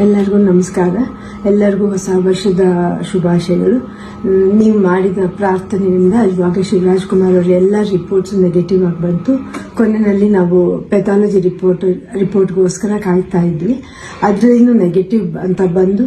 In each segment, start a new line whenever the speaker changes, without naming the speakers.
ಎಲ್ಲರಿಗೂ ನಮಸ್ಕಾರ. ಎಲ್ಲರಿಗೂ ಹೊಸ ವರ್ಷದ ಶುಭಾಶಯಗಳು. ನೀವು ಮಾಡಿದ ಪ್ರಾರ್ಥನೆಯಿಂದ ಇವಾಗ ಶಿವರಾಜ್ ಕುಮಾರ್ ಅವರ ಎಲ್ಲ ರಿಪೋರ್ಟ್ಸ್ ನೆಗೆಟಿವ್ ಆಗಿ ಬಂತು. ಕೊನೆಯಲ್ಲಿ ನಾವು ಪೆಥಾಲಜಿ ರಿಪೋರ್ಟ್ ರಿಪೋರ್ಟ್ಗೋಸ್ಕರ ಕಾಯ್ತಾ ಇದ್ವಿ. ಅದರಲ್ಲಿ ನೆಗೆಟಿವ್ ಅಂತ ಬಂದು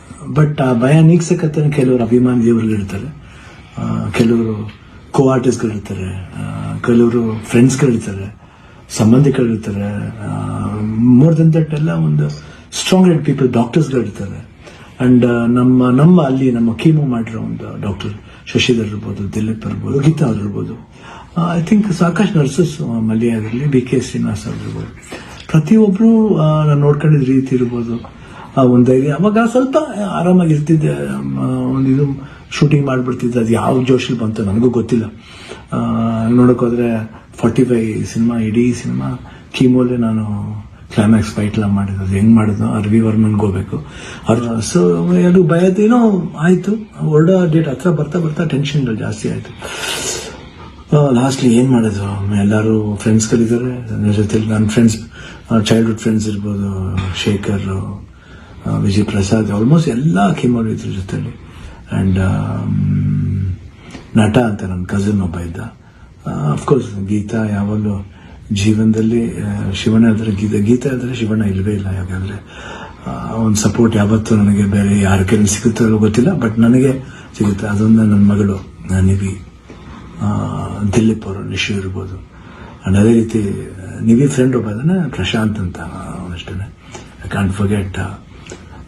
ಬಟ್ ಆ ಭಯ ನೀಗ್ಸಕತ್ತೇನೆ ಕೆಲವರು ಅಭಿಮಾನಿ ದೇವರುಗಳಿರ್ತಾರೆ ಕೆಲವರು ಕೋ ಆರ್ಟಿಸ್ಟ್ಗಳಿರ್ತಾರೆ ಕೆಲವರು ಫ್ರೆಂಡ್ಸ್ಗಳಿರ್ತಾರೆ ಸಂಬಂಧಿಕರಿರ್ತಾರೆ. ಮೋರ್ ದನ್ ದಟ್ ಎಲ್ಲ ಒಂದು ಸ್ಟ್ರಾಂಗ್ ಹೆಡ್ ಪೀಪಲ್ ಡಾಕ್ಟರ್ಸ್ಗಳಿರ್ತಾರೆ ಅಂಡ್ ನಮ್ಮ ನಮ್ಮ ಅಲ್ಲಿ ನಮ್ಮ ಕೀಮೋ ಮಾಡಿರೋ ಒಂದು ಡಾಕ್ಟರ್ ಶಶಿಧರ್ ಇರ್ಬೋದು ದಿಲೀಪ್ ಇರ್ಬೋದು ಗೀತಾ ಅವ್ರು ಇರ್ಬೋದು. ಐ ಥಿಂಕ್ ಸಾಕಷ್ಟು ನರ್ಸಸ್ ಮಲ್ಯ ಆಗಿರಲಿ ಬಿ ಕೆ ಶ್ರೀನಿವಾಸ್ ಅವ್ರು ಇರ್ಬೋದು. ಪ್ರತಿಯೊಬ್ರು ಆ, ನಾನು ನೋಡ್ಕೊಂಡಿದ್ದ ರೀತಿ ಇರ್ಬೋದು. ಆ ಒಂದು ಧೈರ್ಯ ಅವಾಗ ಸ್ವಲ್ಪ ಆರಾಮಾಗಿ ಇರ್ತಿದ್ದೆ. ಒಂದು ಇದು ಶೂಟಿಂಗ್ ಮಾಡಿಬಿಡ್ತಿದ್ದೆ. ಅದು ಯಾವ ಜೋಶಲ್ಲಿ ಬಂತು ನನಗೂ ಗೊತ್ತಿಲ್ಲ. ನೋಡೋಕ್ಕೋದ್ರೆ ಫಾರ್ಟಿ ಫೈವ್ ಸಿನಿಮಾ ಇಡೀ ಸಿನಿಮಾ ಕೀಮೋಲೆ ನಾನು ಕ್ಲೈಮ್ಯಾಕ್ಸ್ ಫೈಟ್ ಎಲ್ಲ ಮಾಡಿದ್ದು. ಅದು ಹೆಂಗ್ ಮಾಡಿದ್ನು ಅರ್ವಿ ವರ್ಮನ್ಗೆ ಹೋಗ್ಬೇಕು. ಅವ್ರು ಸೊ, ಅದು ಭಯದೇನೋ ಆಯಿತು. ಒಳ್ಳೆ ಡೇಟ್ ಹತ್ರ ಬರ್ತಾ ಬರ್ತಾ ಟೆನ್ಷನ್ ಜಾಸ್ತಿ ಆಯ್ತು. ಲಾಸ್ಟ್ಲಿ ಏನು ಮಾಡಿದ್ರು ಎಲ್ಲರೂ ಫ್ರೆಂಡ್ಸ್ಗಳಿದ್ದಾರೆ ನನ್ನ ಜೊತೆಲಿ ನನ್ನ ಫ್ರೆಂಡ್ಸ್ ಚೈಲ್ಡ್ಹುಡ್ ಫ್ರೆಂಡ್ಸ್ ಇರ್ಬೋದು, ಶೇಖರ್ ವಿಜಯ್ ಪ್ರಸಾದ್ ಆಲ್ಮೋಸ್ಟ್ ಎಲ್ಲ ಕೀಮೋರು ಇದ್ರ ಜೊತೆಲಿ ಆ್ಯಂಡ್ ನಟ ಅಂತ ನನ್ನ ಕಸಿನ್ ಒಬ್ಬ ಇದ್ದ. ಅಫ್ಕೋರ್ಸ್ ಗೀತಾ ಯಾವಾಗಲೂ ಜೀವನದಲ್ಲಿ ಶಿವನ ಶಿವಣ್ಣ ಇದ್ರೆ ಗೀತಾ ಗೀತಾ ಇದ್ರೆ ಶಿವಣ್ಣ ಇಲ್ಲವೇ ಇಲ್ಲ ಯಾಕಂದರೆ ಒಂದು ಸಪೋರ್ಟ್ ಯಾವತ್ತೂ ನನಗೆ ಬೇರೆ ಯಾರ ಕೈಲಿ ಸಿಗುತ್ತೋ ಗೊತ್ತಿಲ್ಲ ಬಟ್ ನನಗೆ ಸಿಗುತ್ತೆ. ಅದೊಂದು ನನ್ನ ಮಗಳು ನಿವಿ. ಆ, ದಿಲೀಪ್ ಅವರು ನಿಶು ಇರ್ಬೋದು. ಆ್ಯಂಡ್ ಅದೇ ರೀತಿ ನಿವಿ ಫ್ರೆಂಡ್ ಒಬ್ಬ ಇದ್ದಾನೆ ಪ್ರಶಾಂತ್ ಅಂತ ಅವನಷ್ಟೇ ಐ ಕಾಂಟ್ ಫರ್ಗೆಟ್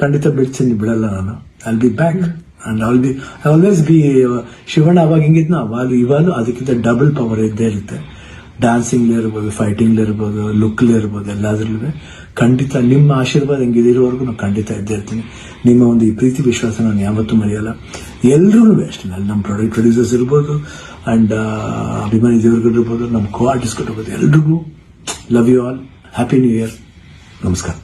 ಖಂಡಿತ ಬಿಡ್ತೀನಿ, ಬಿಡಲ್ಲ ನಾನು. I'll be back and all be I always be Shivanna ಅವಾಗ ಹಿಂಗಿದ್ನ? ಅವಾಗ ಇವಾಗ ಅದಕ್ಕಿಂತ ಡಬಲ್ ಪವರ್ ಇದ್ದೇ ಇರುತ್ತೆ. ಡಾನ್ಸಿಂಗ್ ಇರ್ಬೋದು ಫೈಟಿಂಗ್ ಇರ್ಬೋದು ಲುಕ್ ಇರ್ಬೋದು ಎಲ್ಲಾದ್ರೂ ಖಂಡಿತ ನಿಮ್ಮ ಆಶೀರ್ವಾದ ಹಿಂಗೆ ನಾನು ಖಂಡಿತ ಇದ್ದೇ ಇರ್ತೀನಿ. ನಿಮ್ಮ ಒಂದು ಈ ಪ್ರೀತಿ ವಿಶ್ವಾಸ ನಾನು ಯಾವತ್ತೂ ಮರೆಯಲ್ಲ. ಎಲ್ಲರೂ ಅಷ್ಟೇ ಅಲ್ಲಿ ನಮ್ಮ ಪ್ರಾಡಕ್ಟ್ ಪ್ರೊಡ್ಯೂಸರ್ಸ್ ಇರ್ಬೋದು ಅಂಡ್ ಅಭಿಮಾನಿ ದೇವರುಗಳಿರ್ಬೋದು, ನಮ್ಮ ಕೋ ಆರ್ಟಿಸ್ಟ್ಗಳು ಇರ್ಬೋದು ಎಲ್ರಿಗೂ. Love you all happy new year ನಮಸ್ಕಾರ.